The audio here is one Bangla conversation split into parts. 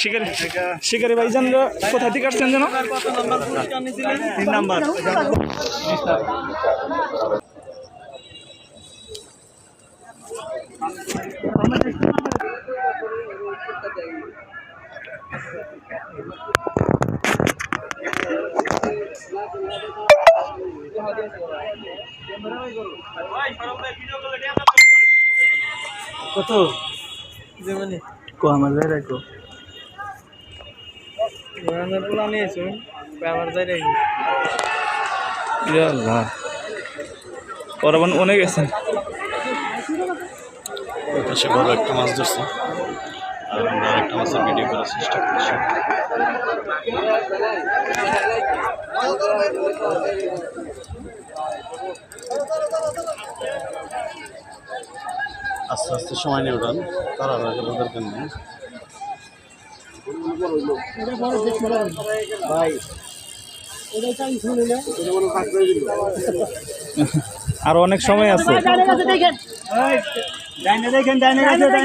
শিকারি শিকারি ভাইজান কোথা থেকে আসছেন যেন? তিন নাম্বার। কত? কো আমার যাই রাখো। আমার পোলা নিয়েছো আমার যাই রাখি। আল্লাহ ওরা মানে অনেক গেছেন বড় একটা মাছ ধরছে। আর আমরা আরেকটা মাছের ভিডিও করার চেষ্টা করছি। আস্তে আস্তে সময় নিয়ে উঠান তারা আগে দরকার নেই? আর অনেক সময় আছে। ডাইনে দেখেন ডাইনে দেখেন।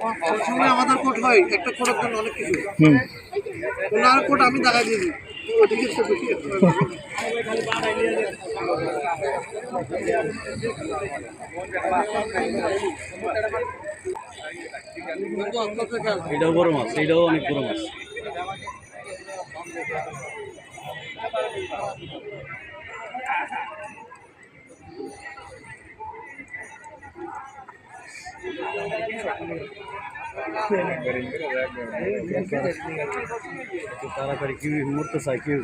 সবসময় আমাদের কোট হয় একটা কোটের জন্য অনেক কিছু। হুম। ওনার কোট আমি দেখাই দিয়ে দিই। এটাও বড় মাছ এটাও অনেক বড় মাছ। এত তাড়াতাড়ি কেউ মরতে চায় কেউ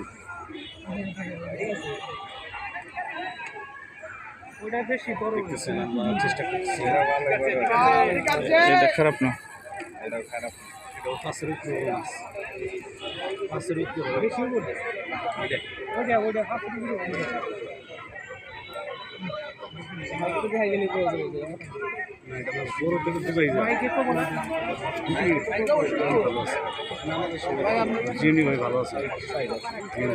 ওটা বেশি বড় দেখতেছেন আমরা চেষ্টা করছি এটা খারাপ না এটাও পাঁচের উপরে বড় মাছ পাঁচের উপরে বেশি বড় এটা ওটা ওটা হাফ দিবি ওটা জিনি ভাই ভালো আছে জিনি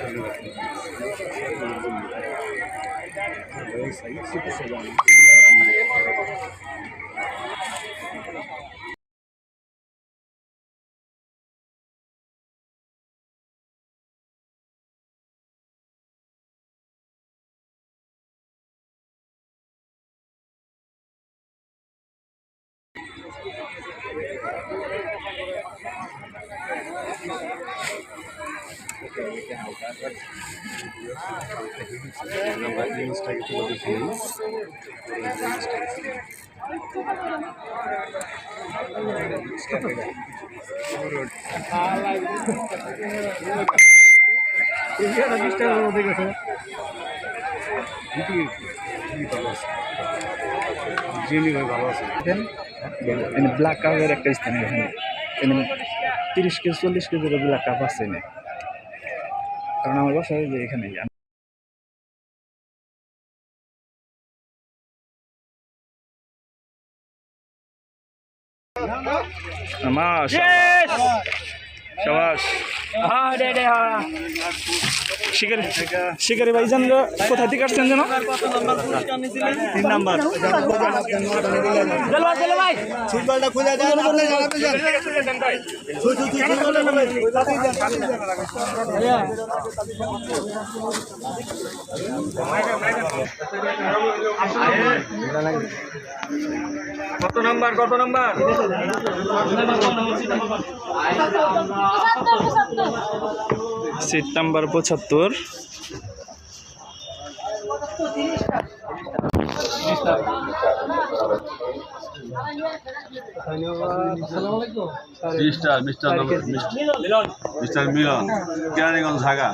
আমরা মাছটাকে তুলে দেখি এটা বিশ ভাই ভালো আছে? ব্ল্যাক কাপের একটা স্থান এখানে। এনে তিরিশ কেজি চল্লিশ কেজির ব্ল্যাক কাপ আছে এনে। কারণ আমার বাসা যে এখানে। মাশাআল্লাহ। শাবাশ হ্যাঁ দে দে হ্যাঁ শিকারি শিকারি ভাইজান কোথা থেকে আসছেন যেন তিন নাম্বার। কত নাম্বার কত নাম্বার সিট নাম্বার পঁচাত্তর mister mister mister Milon Keraniganj Dhaka.